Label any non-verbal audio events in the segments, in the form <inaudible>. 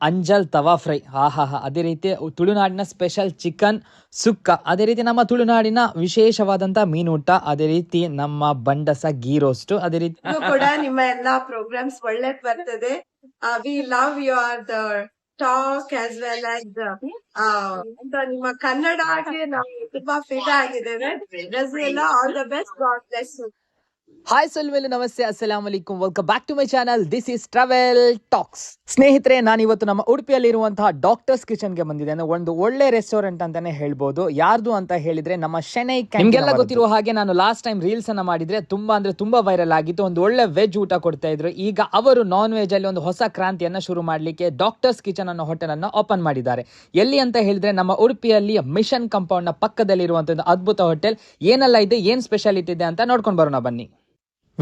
ಅಂಜಲ್ ತವಾ fry. ಹಾ ಹಾ ಹಾ. ಅದೇ ರೀತಿ ತುಳುನಾಡಿನ ಸ್ಪೆಷಲ್ ಚಿಕನ್ ಸುಕ್ಕ. ಅದೇ ರೀತಿ ನಮ್ಮ ತುಳುನಾಡಿನ ವಿಶೇಷವಾದಂತಹ ಮೀನೂಟ. ಅದೇ ರೀತಿ ನಮ್ಮ ಬಂಡಸ ಗೀ ರೋಸ್ಟ್ ಅದೇ ರೀತಿ ಕೂಡ ನಿಮ್ಮ ಎಲ್ಲಾ ಪ್ರೋಗ್ರಾಮ್ಸ್ ಒಳ್ಳೇದ್ ಬರ್ತದೆ. We love your the talk as well as ನಿಮ್ಮ ಕನ್ನಡಗೆ ನಾವು ತುಂಬಾ ಫಿಟ್ ಆಗಿದ್ದೇವೆ all the best God bless hi ಸಲ್ವೆಲ್ ನಮಸ್ತೆ ಅಸ್ಸಲಾಂ ವಲೈಕುಮ್ welcome back to my channel this is travel talks ಸ್ನೇಹಿತರೆ ನಾನು ಇವತ್ತು ನಮ್ಮ ಉಡುಪಿಯಲ್ಲಿರುವಂತಹ ಡಾಕ್ಟರ್ಸ್ ಕಿಚನ್ಗೆ ಬಂದಿದೆ ಅಂದ್ರೆ ಒಂದು ಒಳ್ಳೆ ರೆಸ್ಟೋರೆಂಟ್ ಅಂತಾನೆ ಹೇಳ್ಬೋದು. ಯಾರ್ದು ಅಂತ ಹೇಳಿದ್ರೆ ನಮ್ಮ ಶೆನೈ ನಿಮ್ಗೆಲ್ಲ ಗೊತ್ತಿರುವ ಹಾಗೆ ನಾನು ಲಾಸ್ಟ್ ಟೈಮ್ ರೀಲ್ಸ್ ಅನ್ನ ಮಾಡಿದ್ರೆ ತುಂಬಾ ಅಂದ್ರೆ ತುಂಬಾ ವೈರಲ್ ಆಗಿತ್ತು. ಒಂದು ಒಳ್ಳೆ ವೆಜ್ ಊಟ ಕೊಡ್ತಾ ಇದ್ರು. ಈಗ ಅವರು ನಾನ್ ವೆಜ್ ಅಲ್ಲಿ ಒಂದು ಹೊಸ ಕ್ರಾಂತಿಯನ್ನ ಶುರು ಮಾಡ್ಲಿಕ್ಕೆ ಡಾಕ್ಟರ್ಸ್ ಕಿಚನ್ ಅನ್ನೋ ಹೋಟೆಲ್ ಅನ್ನ ಓಪನ್ ಮಾಡಿದ್ದಾರೆ. ಎಲ್ಲಿ ಅಂತ ಹೇಳಿದ್ರೆ ನಮ್ಮ ಉಡುಪಿಯಲ್ಲಿ ಮಿಷನ್ ಕಂಪೌಂಡ್ನ ಪಕ್ಕದಲ್ಲಿರುವಂತಹ ಅದ್ಭುತ ಹೋಟೆಲ್ ಏನೆಲ್ಲ ಇದೆ ಏನ್ ಸ್ಪೆಷಾಲಿಟಿ ಇದೆ ಅಂತ ನೋಡ್ಕೊಂಡು ಬರೋಣ ಬನ್ನಿ.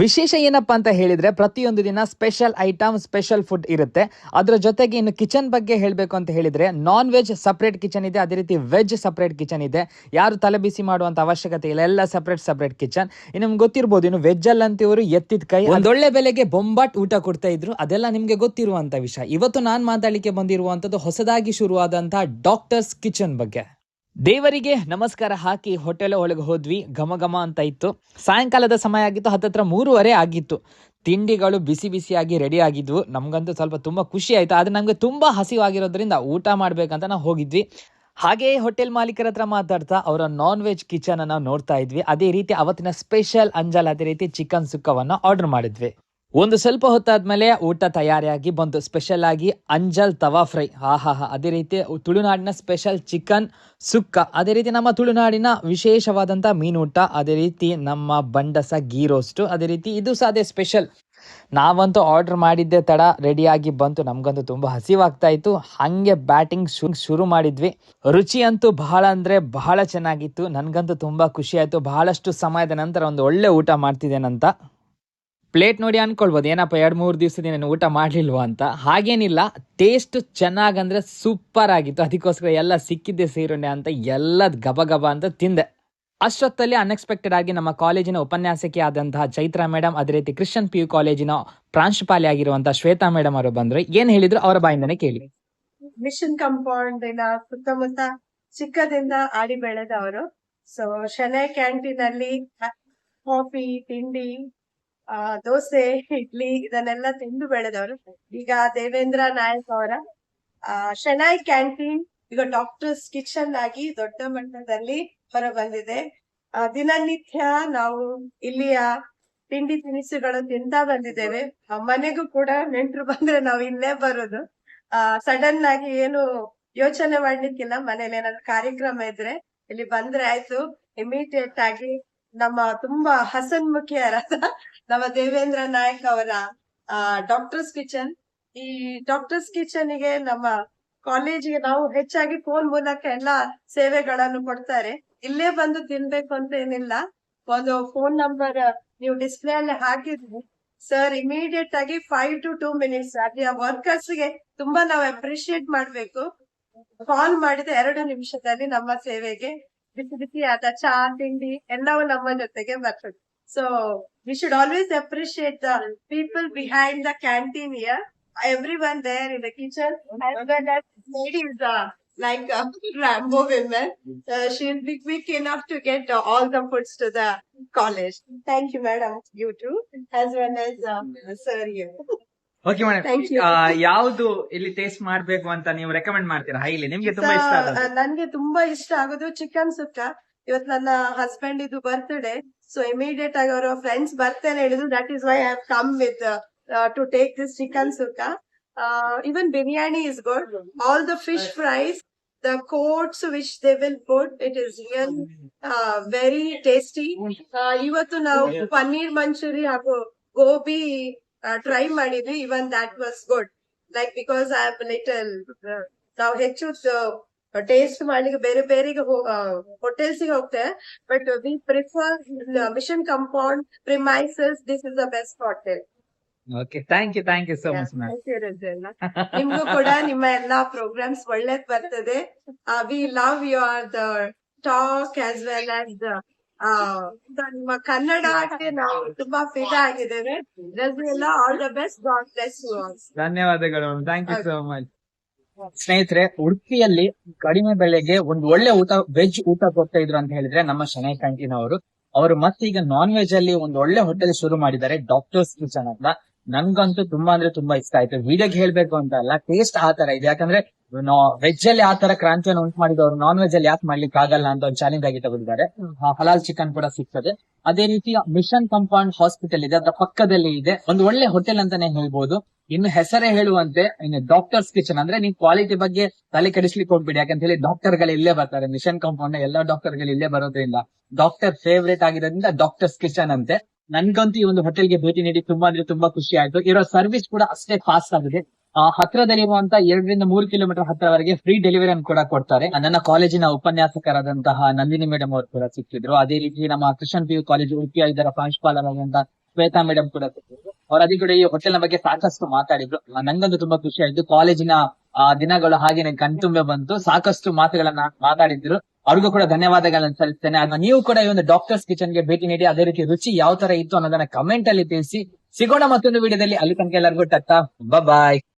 ವಿಶೇಷ ಏನಪ್ಪ ಅಂತ ಹೇಳಿದ್ರೆ ಪ್ರತಿಯೊಂದು ದಿನ ಸ್ಪೆಷಲ್ ಐಟಮ್ ಸ್ಪೆಷಲ್ ಫುಡ್ ಇರುತ್ತೆ. ಅದರ ಜೊತೆಗೆ ಇನ್ನು ಕಿಚನ್ ಬಗ್ಗೆ ಹೇಳಬೇಕು ಅಂತ ಹೇಳಿದ್ರೆ ನಾನ್ ವೆಜ್ ಸಪ್ರೇಟ್ ಕಿಚನ್ ಇದೆ. ಅದೇ ರೀತಿ ವೆಜ್ ಸಪ್ರೇಟ್ ಕಿಚನ್ ಇದೆ. ಯಾರು ತಲೆ ಬಿಸಿ ಮಾಡುವಂತ ಅವಶ್ಯಕತೆ ಇಲ್ಲ. ಎಲ್ಲ ಸಪ್ರೇಟ್ ಸಪ್ರೇಟ್ ಕಿಚನ್ ಇನ್ನು ನಿಮ್ಗೆ ಗೊತ್ತಿರ್ಬೋದು ಇನ್ನು ವೆಜ್ ಅಲ್ಲಂತ ಇವರು ಎತ್ತಿದ ಕೈ. ಒಂದೊಳ್ಳೆ ಬೆಲೆಗೆ ಬೊಂಬಾಟ್ ಊಟ ಕೊಡ್ತಾ ಇದ್ರು. ಅದೆಲ್ಲ ನಿಮಗೆ ಗೊತ್ತಿರುವಂತ ವಿಷಯ. ಇವತ್ತು ನಾನು ಮಾತಾಡಲಿಕ್ಕೆ ಬಂದಿರುವಂತದ್ದು ಹೊಸದಾಗಿ ಶುರುವಾದಂತಹ ಡಾಕ್ಟರ್ಸ್ ಕಿಚನ್ ಬಗ್ಗೆ. ದೇವರಿಗೆ ನಮಸ್ಕಾರ ಹಾಕಿ ಹೋಟೆಲ್ ಒಳಗೆ ಹೋದ್ವಿ. ಘಮ ಘಮ ಅಂತ ಇತ್ತು. ಸಾಯಂಕಾಲದ ಸಮಯ ಆಗಿತ್ತು, ಹತ್ತತ್ರ ಮೂರುವರೆ ಆಗಿತ್ತು. ತಿಂಡಿಗಳು ಬಿಸಿ ಬಿಸಿಯಾಗಿ ರೆಡಿ ಆಗಿದ್ವು. ನಮ್ಗಂತೂ ಸ್ವಲ್ಪ ತುಂಬ ಖುಷಿ ಆಯ್ತು. ಆದ್ರೆ ನಮಗೆ ತುಂಬಾ ಹಸಿವಾಗಿರೋದ್ರಿಂದ ಊಟ ಮಾಡಬೇಕಂತ ನಾವು ಹೋಗಿದ್ವಿ. ಹಾಗೆಯೇ ಹೋಟೆಲ್ ಮಾಲೀಕರ ಹತ್ರ ಮಾತಾಡ್ತಾ ಅವರ ನಾನ್ ವೆಜ್ ಕಿಚನ್ ಅನ್ನ ನೋಡ್ತಾ ಇದ್ವಿ. ಅದೇ ರೀತಿ ಅವತ್ತಿನ ಸ್ಪೆಷಲ್ ಅಂಜಲ್, ಅದೇ ರೀತಿ ಚಿಕನ್ ಸುಕ್ಕವನ್ನು ಆರ್ಡರ್ ಮಾಡಿದ್ವಿ. ಒಂದು ಸ್ವಲ್ಪ ಹೊತ್ತಾದ್ಮೇಲೆ ಊಟ ತಯಾರಿಯಾಗಿ ಬಂತು. ಸ್ಪೆಷಲ್ ಆಗಿ ಅಂಜಲ್ ತವಾ ಫ್ರೈ. ಹಾ ಹಾ ಹಾ. ಅದೇ ರೀತಿ ತುಳುನಾಡಿನ ಸ್ಪೆಷಲ್ ಚಿಕನ್ ಸುಕ್ಕ. ಅದೇ ರೀತಿ ನಮ್ಮ ತುಳುನಾಡಿನ ವಿಶೇಷವಾದಂತ ಮೀನೂಟ ಅದೇ ರೀತಿ ನಮ್ಮ ಬಂಡಸ ಗೀ ರೋಸ್ಟ್ ಅದೇ ರೀತಿ ಇದು ಸಹ ಅದೇ ಸ್ಪೆಷಲ್ ನಾವಂತೂ ಆರ್ಡರ್ ಮಾಡಿದ್ದೆ ತಡ. ರೆಡಿಯಾಗಿ ಬಂತು. ನಮಗಂತೂ ತುಂಬಾ ಹಸಿವಾಗ್ತಾ ಇತ್ತು. ಹಂಗೆ ಬ್ಯಾಟಿಂಗ್ ಶುರು ಮಾಡಿದ್ವಿ. ರುಚಿ ಅಂತೂ ಬಹಳ ಅಂದ್ರೆ ಬಹಳ ಚೆನ್ನಾಗಿತ್ತು. ನನಗಂತೂ ತುಂಬಾ ಖುಷಿ ಆಯ್ತು. ಬಹಳಷ್ಟು ಸಮಯದ ನಂತರ ಒಂದು ಒಳ್ಳೆ ಊಟ ಮಾಡ್ತಿದ್ದೇನಂತ. ಪ್ಲೇಟ್ ನೋಡಿ ಅನ್ಕೊಳ್ಬೋದು. ಏನಪ್ಪ, ಎರಡು ಮೂರು ದಿವಸದಿಂದ ನಾನು ಊಟ ಮಾಡಲಿಲ್ವಾ ಅಂತ. ಹಾಗೇನಿಲ್ಲ ಟೇಸ್ಟ್ ಚೆನ್ನಾಗಂದ್ರೆ ಸೂಪರ್ ಆಗಿತ್ತು. ಅದಕ್ಕೋಸ್ಕರ ಎಲ್ಲ ಸಿಕ್ಕಿದ್ದೆ ಸೀರೆ ಅಂತ ಎಲ್ಲ ಗಬ ಗಬ ಅಂತ ತಿಂದೆ. ಅಷ್ಟೊತ್ತಲ್ಲಿ ಅನ್ಎಕ್ಸ್ಪೆಕ್ಟೆಡ್ ಆಗಿ ನಮ್ಮ ಕಾಲೇಜಿನ ಉಪನ್ಯಾಸಕಿ ಆದಂತಹ ಚೈತ್ರ ಮೇಡಮ್ ಅದೇ ರೀತಿ ಕ್ರಿಶ್ಚಿಯನ್ ಪಿ ಯು ಕಾಲೇಜಿನ ಪ್ರಾಂಶುಪಾಲಿ ಆಗಿರುವಂತಹ ಶ್ವೇತಾ ಮೇಡಮ್ ಅವರು ಬಂದ್ರು. ಏನ್ ಹೇಳಿದ್ರು? ಅವರ ಬಾಯಿಂದನೇ ಕೇಳಿ. ಮಿಷನ್ ಕಾಂಪೌಂಡ್ ಸುತ್ತಮುತ್ತ ಚಿಕ್ಕದಿಂದ ಆಡಿ ಬೆಳೆದವರು ಸೊ ಶೆನೆ ಕ್ಯಾಂಟೀನ್ ಅಲ್ಲಿ ಕಾಫಿ ತಿಂಡಿ ಆ, ದೋಸೆ ಇಡ್ಲಿ ಇದನ್ನೆಲ್ಲ ತಿಂದು ಬೆಳೆದವರು. ಈಗ ದೇವೇಂದ್ರ ನಾಯಕ್ ಅವರ ಆ, ಶೆನಾಯ್ ಕ್ಯಾಂಟೀನ್ ಈಗ ಡಾಕ್ಟರ್ಸ್ ಕಿಚನ್ ಆಗಿ ದೊಡ್ಡ ಮಟ್ಟದಲ್ಲಿ ಹೊರ ಬಂದಿದೆ ದಿನನಿತ್ಯ ನಾವು ಇಲ್ಲಿಯ ತಿಂಡಿ ತಿನಿಸುಗಳು ತಿಂತಾ ಬಂದಿದ್ದೇವೆ. ಮನೆಗೂ ಕೂಡ ನೆಂಟರು ಬಂದ್ರೆ ನಾವು ಇಲ್ಲೇ ಬರೋದು. ಆ ಸಡನ್ ಆಗಿ ಏನು ಯೋಚನೆ ಮಾಡ್ಲಿಕ್ಕಿಲ್ಲ. ಮನೇಲಿ ಏನಾದ್ರು ಕಾರ್ಯಕ್ರಮ ಇದ್ರೆ ಇಲ್ಲಿ ಬಂದ್ರೆ ಆಯ್ತು. ಇಮಿಡಿಯೇಟ್ ಆಗಿ ನಮ್ಮ ತುಂಬಾ ಹಸನ್ಮುಖಿಯರಾದ ನಮ್ಮ ದೇವೇಂದ್ರ ನಾಯಕ್ ಅವರ ಡಾಕ್ಟರ್ಸ್ ಕಿಚನ್ ಈ ಡಾಕ್ಟರ್ಸ್ ಕಿಚನ್ಗೆ ನಮ್ಮ ಕಾಲೇಜಿಗೆ ನಾವು ಹೆಚ್ಚಾಗಿ ಫೋನ್ ಮೂಲಕ ಎಲ್ಲ ಸೇವೆಗಳನ್ನು ಕೊಡ್ತಾರೆ. ಇಲ್ಲೇ ಬಂದು ತಿನ್ಬೇಕು ಅಂತ ಏನಿಲ್ಲ. ಒಂದು ಫೋನ್ ನಂಬರ್ ನೀವು ಡಿಸ್ಪ್ಲೇ ಅಲ್ಲಿ ಹಾಕಿದ್ವಿ ಸರ್ ಇಮಿಡಿಯೇಟ್ ಆಗಿ ಫೈವ್ ಟು ಟೂ ಮಿನಿಟ್ಸ್ ಅದೇ ವರ್ಕರ್ಸ್ಗೆ ತುಂಬಾ ನಾವು ಅಪ್ರಿಶಿಯೇಟ್ ಮಾಡ್ಬೇಕು. ಕಾಲ್ ಮಾಡಿದ ಎರಡು ನಿಮಿಷದಲ್ಲಿ ನಮ್ಮ ಸೇವೆಗೆ ಬಿಸಿ ಬಿಸಿಯಾದ ಚಾ ತಿಂಡಿ ಎಲ್ಲವೂ ನಮ್ಮ ಜೊತೆಗೆ ಬರ್ತದೆ so we should always appreciate the people behind the canteen year every one there in the kitchen ladies like uh, <laughs> Rambo women. Uh, she'll be quick enough to get uh, all the foods to the college. Thank you, madam. You too, as well as uh, sir you. <laughs> Okay madam. ಯಾವ್ದು ಇಲ್ಲಿ taste ಮಾಡ್ಬೇಕು ಅಂತ ನೀವು recommend ಮಾಡ್ತೀರಾ? Highly ನಿಮ್ಗೆ ತುಂಬಾ ಇಷ್ಟ So, ನನ್ಗೆ ತುಂಬಾ ಇಷ್ಟ ಆಗೋದು ಚಿಕನ್ ಸುಕ್ಕ. ಇವತ್ತು ನನ್ನ ಹಸ್ಬೆಂಡ್ ಇದು ಬರ್ತ್ಡೇ ಸೊ ಇಮಿಡಿಯೇಟ್ ಆಗಿ ಅವರ ಫ್ರೆಂಡ್ಸ್ ಬರ್ತೇನೆ ಹೇಳಿದ್ರು that is why have come with to take this chicken sukka. Even biryani is good all the fish fries the coats which they will put it is real very tasty ಇವತ್ತು ನಾವು ಪನ್ನೀರ್ ಮಂಚೂರಿ ಹಾಗೂ gobi try ಮಾಡಿದ್ವಿ even that was good like because I have little ನಾವು ಹೆಚ್ಚು taste ಮಾಡ್ಲಿಕ್ಕೆ ಬೇರೆ ಬೇರೆ ಹೋಟೆಲ್ಸ್ಗೆ ಹೋಗ್ತೇವೆ but we prefer mission compound premises this is the best hotel okay thank you thank you so much ma'am ನಿಮ್ಗೂ ಕೂಡ ನಿಮ್ಮ ಎಲ್ಲಾ ಪ್ರೋಗ್ರಾಮ್ಸ್ ಒಳ್ಳೇದ್ ಬರ್ತದೆ. We love your the talk as well as ನಿಮ್ಮ ಕನ್ನಡಕ್ಕೆ ನಾವು ತುಂಬಾ ಫಿಟ್ ಆಗಿದ್ದೇವೆ. ಎಲ್ಲ all the best God bless you ಧನ್ಯವಾದಗಳು ಥ್ಯಾಂಕ್ ಯು ಸೋ ಮಚ್ ಸ್ನೇಹಿತರೆ ಉಡುಪಿಯಲ್ಲಿ ಕಡಿಮೆ ಬೆಲೆಗೆ ಒಂದು ಒಳ್ಳೆ ಊಟ ವೆಜ್ ಊಟ ಕೊಡ್ತಾ ಇದ್ರು ಅಂತ ಹೇಳಿದ್ರೆ ನಮ್ಮ ಶನೈ ಕ್ಯಾಂಟೀನ್ ಅವರು. ಅವರು ಮತ್ತೆ ಈಗ ನಾನ್ ವೆಜ್ ಅಲ್ಲಿ ಒಂದು ಒಳ್ಳೆ ಹೋಟೆಲ್ ಶುರು ಮಾಡಿದ್ದಾರೆ ಡಾಕ್ಟರ್ಸ್ ಕಿಚನ್ ಅಂತ. ನನ್ಗಂತೂ ತುಂಬಾ ಅಂದ್ರೆ ತುಂಬಾ ಇಷ್ಟ ಆಯ್ತು. ವಿಡಿಯೋಗೆ ಹೇಳ್ಬೇಕು ಅಂತ ಅಲ್ಲ ಟೇಸ್ಟ್ ಆ ತರ ಇದೆ. ಯಾಕಂದ್ರೆ ವೆಜ್ ಅಲ್ಲಿ ಆ ತರ ಕ್ರಾಂತಿಯನ್ನು ಉಂಟು ಮಾಡಿದವರು ನಾನ್ ವೆಜ್ ಅಲ್ಲಿ ಯಾಕೆ ಮಾಡ್ಲಿಕ್ಕೆ ಆಗಲ್ಲ ಅಂತ ಒಂದು ಚಾಲೆಂಜ್ ಆಗಿ ತಗೊಂಡಿದ್ದಾರೆ. ಹಲಾಲ್ ಚಿಕನ್ ಕೂಡ ಸಿಗ್ತದೆ. ಅದೇ ರೀತಿ ಮಿಷನ್ ಕಂಪೌಂಡ್ ಹಾಸ್ಪಿಟಲ್ ಇದೆ. ಅದರ ಪಕ್ಕದಲ್ಲಿ ಇದೆ. ಒಂದು ಒಳ್ಳೆ ಹೋಟೆಲ್ ಅಂತಾನೆ ಹೇಳ್ಬಹುದು ಇನ್ನು ಹೆಸರೇ ಹೇಳುವಂತೆ ಇನ್ನು ಡಾಕ್ಟರ್ಸ್ ಕಿಚನ್ ಅಂದ್ರೆ ನೀವು ಕ್ವಾಲಿಟಿ ಬಗ್ಗೆ ತಲೆ ಕೆಡಿಸ್ಲಿಕ್ಕೆ ಹೋಗ್ಬಿಡಿ. ಯಾಕಂತ ಹೇಳಿ ಡಾಕ್ಟರ್ಗಳು ಇಲ್ಲೇ ಬರ್ತಾರೆ. ಮಿಷನ್ ಕಂಪೌಂಡ್ ಎಲ್ಲ ಡಾಕ್ಟರ್ಗಳು ಇಲ್ಲೇ ಬರೋದ್ರಿಂದ. ಡಾಕ್ಟರ್ ಫೇವ್ರೇಟ್ ಆಗಿರೋದ್ರಿಂದ ಡಾಕ್ಟರ್ಸ್ ಕಿಚನ್ ಅಂತೆ. ನನ್ಗಂತೂ ಈ ಒಂದು ಹೋಟೆಲ್ಗೆ ಭೇಟಿ ನೀಡಿ ತುಂಬಾ ಅಂದ್ರೆ ತುಂಬಾ ಖುಷಿ ಆಯ್ತು. ಇರೋ ಸರ್ವಿಸ್ ಕೂಡ ಅಷ್ಟೇ ಫಾಸ್ಟ್ ಆಗಿದೆ. ಆ, ಹತ್ರದಲ್ಲಿರುವಂತ ಎರಡರಿಂದ ಮೂರು ಕಿಲೋಮೀಟರ್ ಹತ್ತಿರವರೆಗೆ ಫ್ರೀ ಡೆಲಿವರಿ ಅನ್ನು ಕೂಡ ಕೊಡ್ತಾರೆ. ನನ್ನ ಕಾಲೇಜಿನ ಉಪನ್ಯಾಸಕರಾದಂತಹ ನಂದಿನಿ ಮೇಡಮ್ ಅವರು ಕೂಡ ಸಿಕ್ಕಿದ್ರು. ಅದೇ ರೀತಿ ನಮ್ಮ ಕೃಷ್ಣ ಪಿ ಯು ಕಾಲೇಜು ಉಡುಪಿಯ ಪ್ರಾಂಶುಪಾಲರಾದಂತಹ ಶ್ವೇತಾ ಮೇಡಮ್ ಕೂಡ ಸಿಕ್ಕಿದ್ರು. ಅವ್ರ ಅದೇ ಕೂಡ ಈ ಹೋಟೆಲ್ ಬಗ್ಗೆ ಸಾಕಷ್ಟು ಮಾತಾಡಿದ್ರು. ನಂಗಂತೂ ತುಂಬಾ ಖುಷಿ ಆಯ್ತು. ಕಾಲೇಜಿನ, ಆ, ದಿನಗಳು ಹಾಗೇನೆ ಕಣ್ತುಂಬೆ ಬಂತು. ಸಾಕಷ್ಟು ಮಾತುಗಳನ್ನ ಮಾತಾಡಿದ್ರು. ಅವ್ರಿಗೂ ಕೂಡ ಧನ್ಯವಾದಗಳನ್ನ ಸಲ್ಲಿಸ್ತೇನೆ. ಅದನ್ನ ನೀವು ಕೂಡ ಈ ಒಂದು ಡಾಕ್ಟರ್ಸ್ ಕಿಚನ್ಗೆ ಭೇಟಿ ನೀಡಿ ಅದೇ ರೀತಿ ರುಚಿ ಯಾವ ತರ ಇತ್ತು ಅನ್ನೋದನ್ನ ಕಮೆಂಟ್ ಅಲ್ಲಿ ತಿಳಿಸಿ. ಸಿಗೋಣ ಮತ್ತೊಂದು ವಿಡಿಯೋದಲ್ಲಿ ಅಲ್ಲಿ ತನಕ ಎಲ್ಲರಿಗೂ ಟತ್ತ ಬಾಯ್